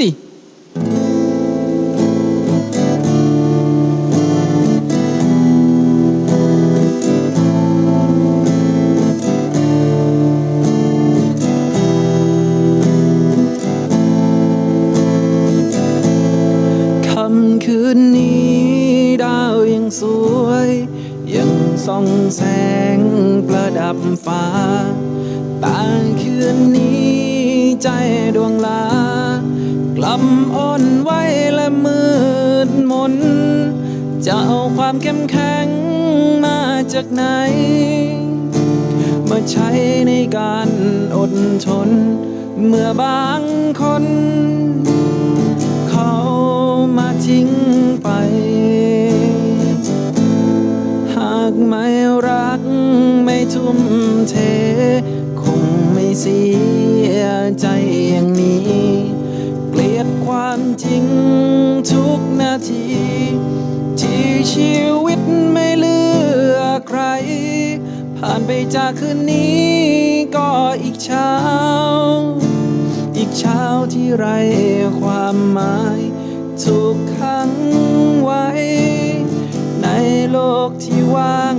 สิคืนนี้ดาวยังสวย ยังส่องแสงประดับฟ้า ตาคืนนี้ใจดวงลา กลับอ่อนไหวและมืดมน จะเอาความเข้มแข็งมาจากไหน มาใช้ในการอดทน เมื่อบางคน เขามาทิ้งไป หากไม่รักไม่ทุ่มเท คงไม่เสีย ความจริงทุกนาที ที่ชีวิตไม่เลือกใคร ผ่านไปจากคืนนี้ก็อีกเช้า อีกเช้าที่ไรความหมายถูกขังไว้ ในโลกที่ว่าง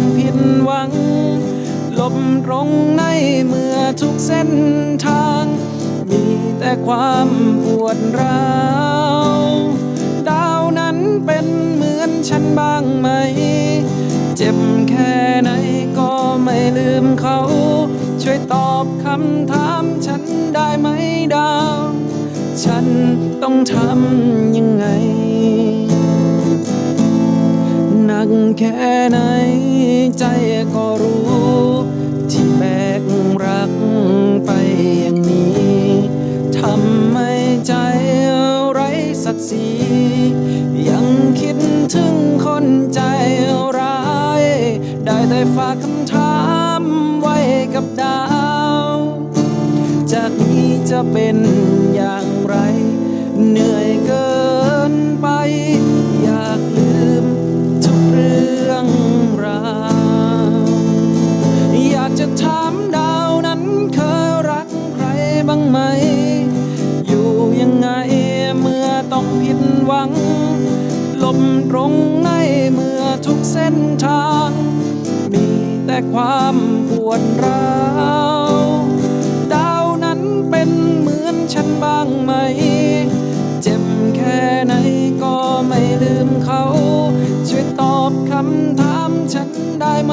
ต้องผิดหวังหลบตรงในเมื่อทุกเส้นทาง มีแต่ความปวดร้าวดาวนั้นเป็นเหมือนฉันบ้างไหม เจ็บแค่ไหนก็ไม่ลืมเขา ช่วยตอบคำถามฉันได้ไหมดาว ฉันต้องทำยังไง หนักแค่ไหน ใจก็รู้ ที่แบกรักไปอย่างนี้ทำให้ใจไร้ศักดิ์ศรียังคิดถึงคนใจร้าย ได้แต่ฝากคำถามไว้กับดาว จากนี้จะเป็นอย่างไร เหนื่อยเกินังลบตรงในเมื่อทุกเส้นทาง มีแต่ความปวดร้าวดาวนั้นเป็นเหมือนฉันบ้างไหม เจ็บแค่ไหนก็ไม่ลืมเขา ช่วยตอบคำถามฉันได้ไหม